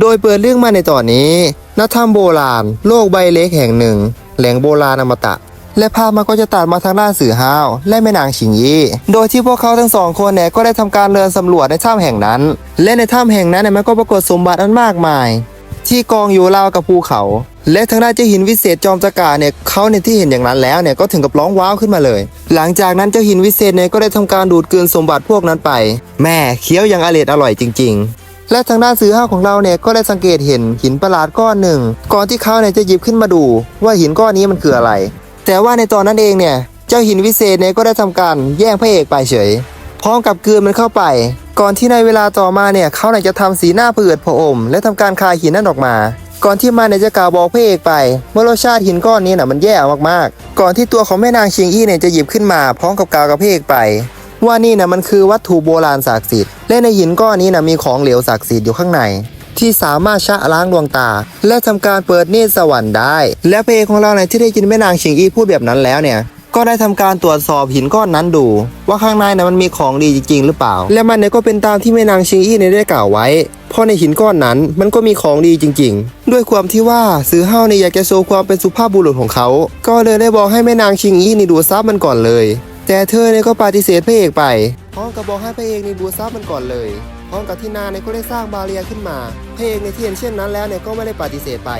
โดยเปิดเรื่องมาในตอนนี้ณถ้ำโบราณ โลกใบเล็กแห่งหนึ่ง แหล่งโบราณอมตะ และภาพมันก็จะตัดมาทางด้านสื่อห้าว และแม่นางชิงยี่โดยที่พวกเขาทั้งสองคนเนี่ยก็ได้ทำการเดินสำรวจในถ้ำแห่งนั้น และในถ้ำแห่งนั้นเนี่ยมันก็ปรากฏสมบัติอันมากมาย ที่กองอยู่ราวกับภูเขา และทางด้านเจ้าหินวิเศษจอมจักราเนี่ยเขาในยที่เห็นอย่างนั้นแล้วเนี่ยก็ถึงกับร้องว้าวขึ้นมาเลย หลังจากนั้นเจ้าหินวิเศษเนี่ยก็ได้ทำการดูดกลืนสมบัติพวกนั้นไป แม่เคี้ยวอย่างอร่อยอร่อยจริง ๆ และทางด้านสื่อห้าของเราเนี่ยก็ได้สังเกตเห็นหินประหลาดก้อนหนึ่ง ก่อนที่เขาเนี่ยจะหยิบขึ้นมาดู ว่าหินก้อนนี้มันคืออะไร แต่ว่าในตอนนั้นเองเนี่ยเจ้าหินวิเศษเนี่ยก็ได้ทำการแย่งพระเอกไปเฉย พร้อมกับกลืนมันเข้าไป ก่อนที่ในเวลาต่อมาเนี่ยเขาเนี่ยจะทำสีหน้าเปือดผอมและทำการคายหินนั่นออกมา ก่อนที่มันเนี่ยจะกล่าวบอกพระเอกไปว่ารสชาติหินก้อนนี้น่ะมันแย่มากๆ ก่อนที่ตัวของแม่นางเชียงอี้เนี่ยจะหยิบขึ้นมา พร้อมกับกล่าวกับพระเอกไป ว่านี่นะมันคือวัตถุโบราณศักดิ์สิทธิ์และในหินก้อนนี้นะมีของเหลวศักดิ์สิทธิ์อยู่ข้างใน ที่สามารถชะล้างดวงตา และทำการเปิดเนตรสวรรค์ได้ และพระเอกของเราเนี่ยที่ได้ยินแม่นางชียงอี้พูดแบบนั้นแล้วเนี่ยก็ได้ทำการตรวจสอบหินก้อนนั้นดู ว่าข้างในนะมันมีของดีจริง ๆ หรือเปล่า และมันเนี่ยก็เป็นตามที่แม่นางชียงอี้เนี่ยได้กล่าวไว้เพราะในหินก้อนนั้นมันก็มีของดีจริง ๆ ด้วยความที่ว่าซื้อเฮาเนี่ยอยากจะโชว์ความเป็นสุภาพบุรุษของเขา ก็เลยได้บอกให้แม่นางชียงอี้นี่ดูซับมันก่อนเลย แต่เธอเนี่ยก็ปฏิเสธพระเอกไป พร้อมกับบอกให้พระเอกในดูซับมันก่อนเลย พร้อมกับที่นาเนี่ยก็ได้สร้างบาเรียขึ้นมา พระเอกในที่เห็นเช่นนั้นแล้วเนี่ยก็ไม่ได้ปฏิเสธไป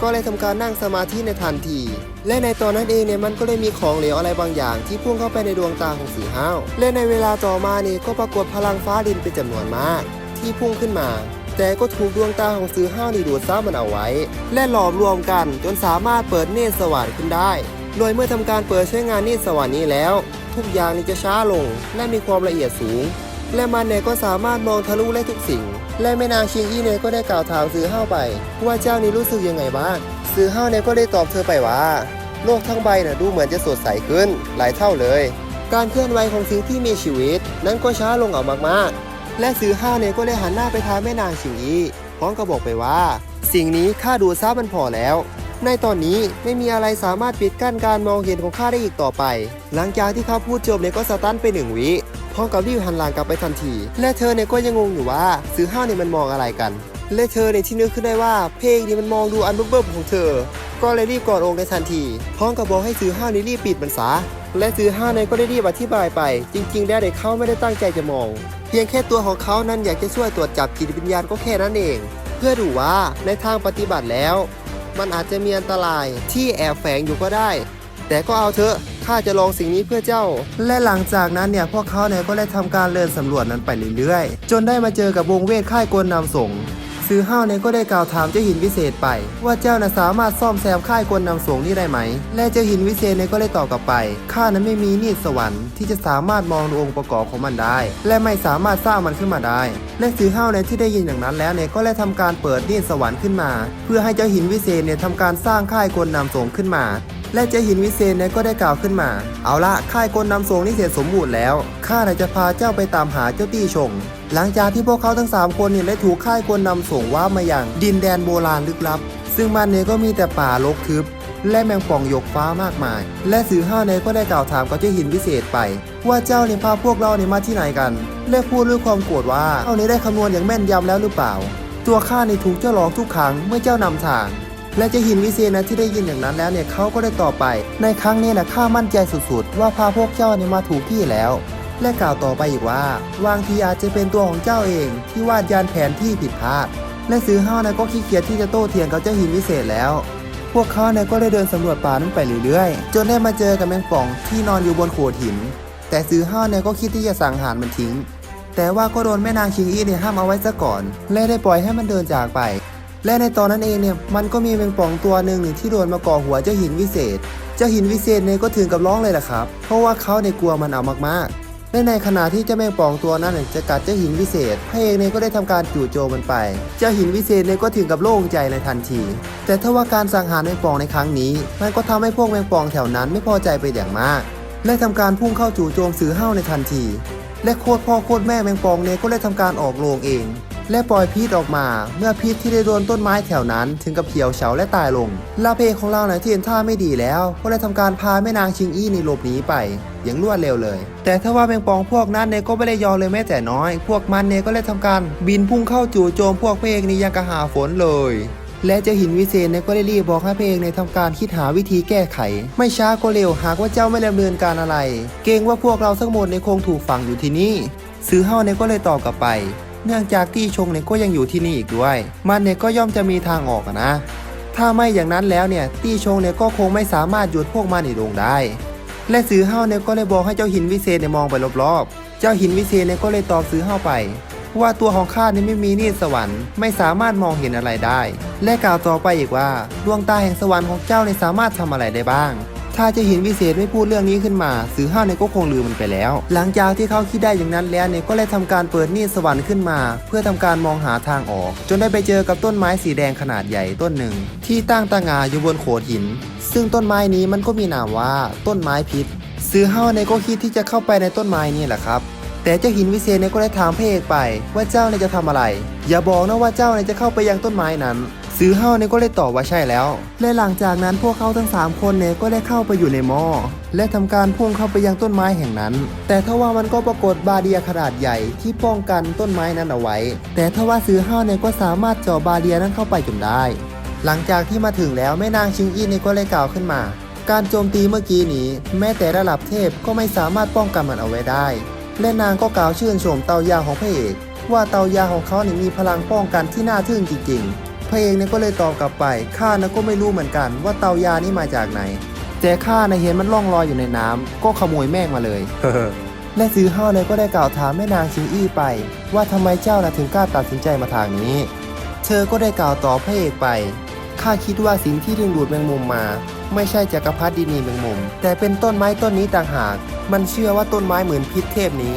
ก็เลยทำการนั่งสมาธิในทันที และในตอนนั้นเองเนี่ยมันก็ได้มีของเหลวอะไรบางอย่าง ที่พุ่งเข้าไปในดวงตาของสีห้าวและในเวลาต่อมานี่ก็ปรากฏพลังฟ้าดินเป็นจำนวนมาก ที่พุ่งขึ้นมาแต่ก็ถูกดวงตาของสือห้าวนี่ดูดซับมันเอาไว้ และหลอมรวมกันจนสามารถเปิดเนตรสว่างขึ้นได้ โดยเมื่อทำการเปิดใช้งานเนตรสว่างนี้แล้ว ทุกอย่างนี่จะช้าลง และมีความละเอียดสูง และมันเน่ก็สามารถมองทะลุได้ทุกสิ่ง และแม่นางชิงอี้เน่ก็ได้กล่าวถามสือห้าไป ว่าเจ้านี่รู้สึกยังไงบ้างสือห้าเน่ก็ได้ตอบเธอไปว่า โลกทั้งใบน่ะดูเหมือนจะสดใสขึ้น หลายเท่าเลย การเคลื่อนไหวของสิ่งที่มีชีวิต นั้นก็ช้าลงเอามากๆ และสือห้าเน่ก็ได้หันหน้าไปทางแม่นางชิงอี้พร้อมกับบอกไปว่า สิ่งนี้ข้าดูซับมันพอแล้ว ในตอนนี้ไม่มีอะไรสามารถปิดกั้นการมองเห็นของข้าได้อีกต่อไป หลังจากที่เขาพูดจบเนี่ยก็สตันไปหนึ่งวิพร้อมกับรีบหันหลังกลับไปทันที และเธอเนี่ยก็ยังงงอยู่ว่าซื้อห้าวเนี่ยมันมองอะไรกัน และเธอเนี่ยที่นึกขึ้นได้ว่าเพลงนี่มันมองดูอันเบิ่มของเธอ ก็เลยรีบกอดอกในทันทีพร้อมกับบอกให้ซื้อห้าวนี่รีบปิดมันซะและซื้อห้าวเนี่ยก็ได้รีบอธิบายไป จริง ๆ แล้วเด็กเขาไม่ได้ตั้งใจจะมอง เพียงแค่ตัวของเขานั้นอยากจะช่วยตรวจจับจิตวิญญาณก็แค่นั้นเอง เพื่อดูว่าในทางปฏิบัติแล้ว มันอาจจะมีอันตรายที่แอบแฝงอยู่ก็ได้ แต่ก็เอาเถอะข้าจะลองสิ่งนี้เพื่อเจ้า และหลังจากนั้นเนี่ยพวกเขาเนี่ยก็ได้ทำการเดินสำรวจนั้นไปเรื่อยๆ จนได้มาเจอกับวงเวทค่ายกลนำส่ง ซื้อห้าวเนี่ยก็ได้กล่าวถามเจ้าหินวิเศษไป ว่าเจ้าน่ะสามารถซ่อมแซมค่ายกลนำส่งนี่ได้ไหม และเจ้าหินวิเศษเนี่ยก็ได้ตอบกลับไปข้านั้นไม่มีนิดสวรรค์ที่จะสามารถมองดูองค์ประกอบของมันได้ และไม่สามารถสร้างมันขึ้นมาได้ และซื้อห้าวเนี่ยที่ได้ยินอย่างนั้นแล้วเนี่ยก็ได้ทำการเปิดนิดสวรรค์ขึ้นมา เพื่อให้เจ้าหินวิเศษเนี่ยทำการสร้างค่ายกลนำส่งขึ้นมา และเจ้าหินวิเศษเนี่ยก็ได้กล่าวขึ้นมา เอาละค่ายกลนำส่งนี่เสร็จสมบูรณ์แล้ว ข้าจะพาเจ้าไปตามหาเจ้าตี้ชง หลังจากที่พวกเขาทั้ง 3 คนเนี่ยได้ถูกค่ายกลนำส่งว่ามาอย่างดินแดนโบราณลึกลับ ซึ่งมันเนี่ยก็มีแต่ป่ารกทึบและแมงป่องยกฟ้ามากมาย และสื่อห้าเนี่ยก็ได้กล่าวถามกับเจ้าหินวิเศษไป ว่าเจ้าเนี่ยพาพวกเราเนี่ยมาที่ไหนกัน และพูดด้วยความโกรธว่าเจ้าเนี่ได้คำนวณอย่างแม่นยำแล้วหรือเปล่า ตัวข้าเนี่ยถูกเจ้าหลอกทุกครั้งเมื่อเจ้านำทาง และเจ้าหินวิเศษนะที่ได้ยินอย่างนั้นแล้วเนี่ยเขาก็ได้ต่อไป ในครั้งนี้นะข้ามั่นใจสุดๆ ว่าพาพวกเจ้าเนี่ยมาถูกที่แล้ว และกล่าวต่อไปอีกว่าบางทีอาจจะเป็นตัวของเจ้าเอง ที่วาดยานแผนที่ผิดพลาด และซื้อห้าวนะก็ขี้เกียจที่จะโต้เถียงกับเจ้าหินวิเศษแล้ว พวกเขาเนี่ยก็ได้เดินสำรวจป่านั้นไปเรื่อยๆ จนได้มาเจอกับแมงป่องที่นอนอยู่บนโขดหิน แต่ซื้อห้าวเนี่ยก็คิดที่จะสังหารมันทิ้ง แต่ว่าก็โดนแม่นางชิงอี้เนี่ยห้ามเอาไว้ซะก่อน และได้ปล่อยให้มันเดินจากไป และในตอนนั้นเองเนี่ยมันก็มีแมงป่องตัวหนึ่งหนึ่งที่โดนมาก่อหัวเจ้าหินวิเศษ เจ้าหินวิเศษเนี่ยก็ถึงกับร้องเลยล่ะครับ เพราะว่าเขาเนี่ยกลัวมันเอามากๆและในขณะที่เจ้าแมงป่องตัวนั้นจะกัดเจ้าหินวิเศษพระเอกเนี่ยก็ได้ทำการจู่โจมมันไป เจ้าหินวิเศษเนี่ยก็ถึงกับโล่งใจในทันที แต่ถ้าว่าการสังหารแมงป่องในครั้งนี้ มันก็ทำให้พวกแมงป่องแถวนั้นไม่พอใจไปอย่างมาก และทำการพุ่งเข้าจู่โจมสือเฮ้าในทันที และโคตรพ่อโคตรแม่แมงป่องเนี่ยก็ได้ทำการออกโรงเอง และปล่อยพิษออกมา เมื่อพิษที่ได้โดนต้นไม้แถวนั้นถึงกับเขียวเฉาและตายลง ลาเพของเราเนี่ยที่เห็นท่าไม่ดีแล้วก็ได้ทำการพาแม่นางชิงอี้นี่หลบหนีไปอย่างรวดเร็วเลย แต่ถ้าว่าแมงปองพวกนั้นเนี่ยก็ไม่ได้ยอมเลยแม้แต่น้อย พวกมันเนี่ยก็เลยทำการบินพุ่งเข้าจู่โจมพวกพระเอกนี่ยังกระหาฝนเลยและเจ้าหินวิเศษเนี่ยก็ได้รีบบอกให้พระเอกในทำการคิดหาวิธีแก้ไข ไม่ช้าก็เร็วหากว่าเจ้าไม่ดำเนินการอะไร เกรงว่าพวกเราทั้งหมดเนี่ยคงถูกฝังอยู่ที่นี่ซื้อเฮาเนี่ยก็เลยตอบกลับไป เนื่องจากตี้ชงเนี่ยก็ยังอยู่ที่นี่อีกด้วย มันเนี่ยก็ย่อมจะมีทางออกนะ ถ้าไม่อย่างนั้นแล้วเนี่ยตี้ชงเนี่ยก็คงไม่สามารถหยุดพวกมันอีกลงได้ และซื้อเฮาเนี่ยก็เลยบอกให้เจ้าหินวิเศษเนี่ยมองไปรอบๆ เจ้าหินวิเศษเนี่ยก็เลยตอบซื้อเฮาไป ว่าตัวของข้าเนี่ยไม่มีนิสสวรรค์ไม่สามารถมองเห็นอะไรได้ และกล่าวต่อไปอีกว่าดวงตาแห่งสวรรค์ของเจ้าเนี่ยสามารถทำอะไรได้บ้าง ถ้าเจะหินวิเศษไม่พูดเรื่องนี้ขึ้นมาสือห้าวเนี่ยก็คงลืมมันไปแล้ว หลังจากที่เขาคิดได้อย่างนั้นแล้วเนี่ยก็เลยทำการเปิดนิสสวรรค์ขึ้นมา เพื่อทำการมองหาทางออก จนได้ไปเจอกับต้นไม้สีแดงขนาดใหญ่ต้นหนึ่ง ที่ตั้งตางาอยู่บนโขดหิน ซึ่งต้นไม้นี้มันก็มีนามว่าต้นไม้พิษสือห้าวเนี่ยก็คิดที่จะเข้าไปในต้นไม้นี่แหละครับแต่เจ้าหินวิเศษเนี่ยก็ได้ถามพระเอกไปว่าเจ้าเนี่ยจะทำอะไร อย่าบอกนะว่าเจ้าเนี่ยจะเข้าไปยังต้นไม้นั้น ซื้อเฮาเนี่ยก็เลยตอบว่าใช่แล้ว และหลังจากนั้นพวกเขาทั้ง 3 คนเนี่ยก็ได้เข้าไปอยู่ในหม้อและทำการพุ่งเข้าไปยังต้นไม้แห่งนั้น แต่ทว่ามันก็ปรากฏบาเรียขนาดใหญ่ที่ป้องกันต้นไม้นั้นเอาไว้ แต่ทว่าซื้อเฮาเนี่ยก็สามารถเจาะบาเรียนั้นเข้าไปจนได้ หลังจากที่มาถึงแล้วแม่นางชิงอี้เนี่ยก็เลยกล่าวขึ้นมาการโจมตีเมื่อกี้นี้ แม้แต่ระดับเทพก็ไม่สามารถป้องกันมันเอาไว้ได้ และนางก็กล่าวชื่นชมเตายาของพระเอก ว่าเตายาของเขาเนี่ยมีพลังป้องกันที่น่าทึ่งจริงๆ พระเอกเนี่ยก็เลยตอบกลับไปข้านะก็ไม่รู้เหมือนกัน ว่าเตายานี่มาจากไหนแต่ข้านะเห็นมันล่องลอยอยู่ในน้ำก็ขโมยแม่งมาเลยและซื้อห้าวเลยก็ได้กล่าวถามแม่นางชิงอี้ไป ว่าทำไมเจ้านะถึงกล้าตัดสินใจมาทางนี้ เธอก็ได้กล่าวตอบพระเอกไปข้าคิดว่าสิ่งที่ดึงดูดแมงมุมมา ไม่ใช่จักรพรรดินีแมงมุม แต่เป็นต้นไม้ต้นนี้ต่างหาก มันเชื่อว่าต้นไม้เหมือนพิษเทพนี้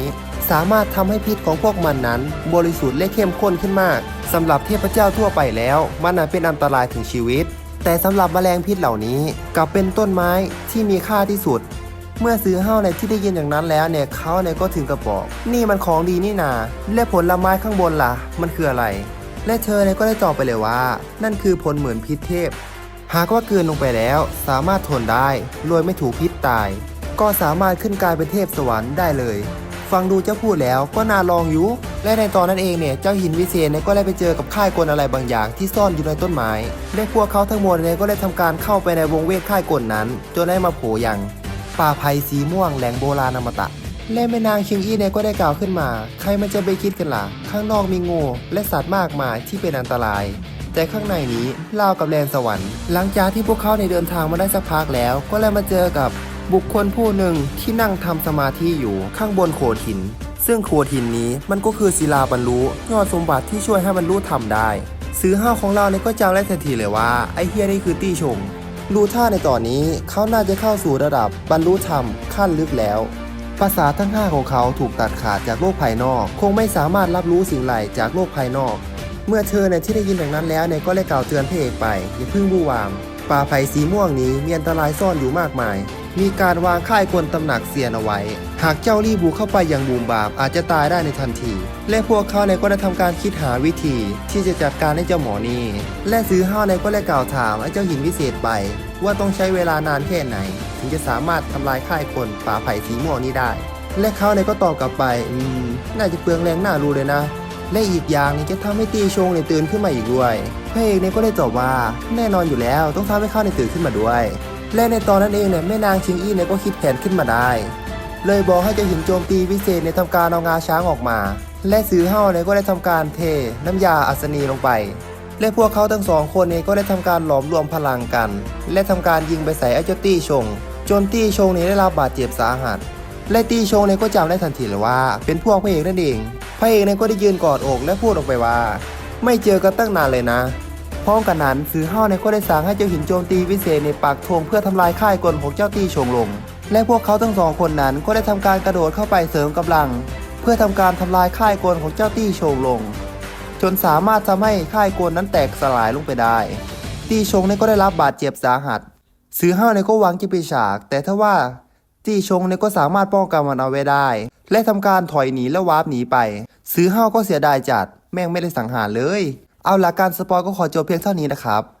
สามารถทำให้พิษของพวกมันนั้น บริสุทธิ์และเข้มข้นขึ้นมากสำหรับเทพเจ้าทั่วไปแล้ว มันอาจเป็นอันตรายถึงชีวิต แต่สำหรับแมลงพิษเหล่านี้กลับเป็นต้นไม้ที่มีค่าที่สุด เมื่อซื้อเฮ้าในที่ได้ยินอย่างนั้นแล้วเนี่ยเขาเนี่ยก็ถึงกระบอก นี่มันของดีนี่นา และผลไม้ข้างบนล่ะ มันคืออะไร และเธอเนี่ยก็ได้ตอบไปเลยว่า นั่นคือผลเหมือนพิษเทพ หากว่าเกินลงไปแล้ว สามารถทนได้โดยไม่ถูกพิษตาย ก็สามารถขึ้นกลายเป็นเทพสวรรค์ได้เลย ฟังดูเจ้าพูดแล้วก็น่าลองอยู่ และในตอนนั้นเองเนี่ยเจ้าหินวิเศษเนี่ยก็ได้ไปเจอกับค่ายกลอะไรบางอย่างที่ซ่อนอยู่ในต้นไม้ และพวกเขาทั้งหมดเนี่ยก็ได้ทำการเข้าไปในวงเวทค่ายกลนั้น จนได้มาโผล่ยังป่าไผ่สีม่วงแหล่งโบราณอมตะ และแม่นางชิงอี้เนี่ยก็ได้กล่าวขึ้นมา ใครมันจะไปคิดกันล่ะ ข้างนอกมีงูและสัตว์มากมายที่เป็นอันตรายแต่ข้างในนี้เล่าวกับแดนสวรรค์ หลังจากที่พวกเขาในเดินทางมาได้สักพักแล้ว ก็เลยมาเจอกับ บุคคลผู้หนึ่งที่นั่งทำสมาธิอยู่ข้างบนโขดหิน ซึ่งโขดหินนี้มันก็คือศิลาบรรลุยอดสมบัติที่ช่วยให้บรรลุทำได้ ซื้อห้าวของเราเนี่ยก็จำได้ทันทีเลยว่า ไอ้เฮียนี่คือตี้ชงดูท่าในตอนนี้เขาน่าจะเข้าสู่ระดับบรรลุธรรมขั้นลึกแล้ว ภาษาทั้ง5ของเขาถูกตัดขาดจากโลกภายนอก คงไม่สามารถรับรู้สิ่งใดจากโลกภายนอก เมื่อเธอเนี่ยที่ได้ยินอย่างนั้นแล้วเนี่ยก็เลยกล่าวเตือนพระเอกไปอย่าเพิ่งบูวามป่าไผ่สีม่วงนี้มีอันตรายซ่อนอยู่มากมาย มีการวางค่ายกลตำหนักเสียนเอาไว้ หากเจ้ารีบบุกเข้าไปอย่างบูมบามอาจจะตายได้ในทันที และพวกเขาเนี่ยก็ได้ทำการคิดหาวิธี ที่จะจัดการให้เจ้าหมอนี่ และซื้อห้าวเนี่ยก็เลยกล่าวถามไอ้เจ้าหินวิเศษไป ว่าต้องใช้เวลานานแค่ไหน ถึงจะสามารถทำลายค่ายคนป่าไผ่สีม่วงนี้ได้ และเขาเนี่ยก็ตอบกลับไป อืม น่าจะเปลืองแรงหน่ารู้เลยนะและอีกอย่างนี่จะทำให้ตีชงเนี่ยตื่นขึ้นมาอีกด้วยพระเอกเนี่ยก็ได้ตอบว่า แน่นอนอยู่แล้วต้องทำให้เขาเนี่ยตื่นขึ้นมาด้วย และในตอนนั้นเองเนี่ยแม่นางชิงอี้เนี่ยก็คิดแผนขึ้นมาได้ เลยบอกให้เจ้าหินโจมตีวิเศษเนี่ยทำการเอางาช้างออกมา และสือเฮาเนี่ยก็ได้ทำการเท น้ำยาอัศนีลงไป และพวกเขาทั้งสองคนเนี่ยก็ได้ทำการหลอมรวมพลังกัน และทำการยิงไปใส่ไอ้เจ้าตี้ชง จนตี้ชงเนี่ยได้รับบาดเจ็บสาหัส และตี้ชงเนี่ยก็จำได้ทันทีเลยว่า เป็นพวกพระเอกนั่นเองพระเอกเนี่ยก็ได้ยืนกอดอกและพูดออกไปว่า ไม่เจอกันตั้งนานเลยนะ พร้อมกันนั้นสือเฮ้าเนี่ยก็ได้สั่งให้เจ้าหินโจมตีวิเศษในปากธงเพื่อทำลายค่ายกลของเจ้าตี้ชงลง และพวกเขาทั้งสองคนนั้นก็ได้ทำการกระโดดเข้าไปเสริมกำลัง เพื่อทำการทำลายค่ายกลของเจ้าตี้ชงลง จนสามารถทำให้ค่ายกลนั้นแตกสลายลงไปได้ ตี้ชงเนี่ยก็ได้รับบาดเจ็บสาหัสสือห้าวเนี่ยก็หวังจะไปฉาก แต่ถ้าว่าตี้ชงเนี่ยก็สามารถป้องกันมันเอาไว้ได้ และทำการถอยหนีและวาร์ปหนีไป ซื้อห้าวก็เสียดายจัด แม่งไม่ได้สังหารเลย เอาละการสปอยก็ขอจบเพียงเท่านี้นะครับ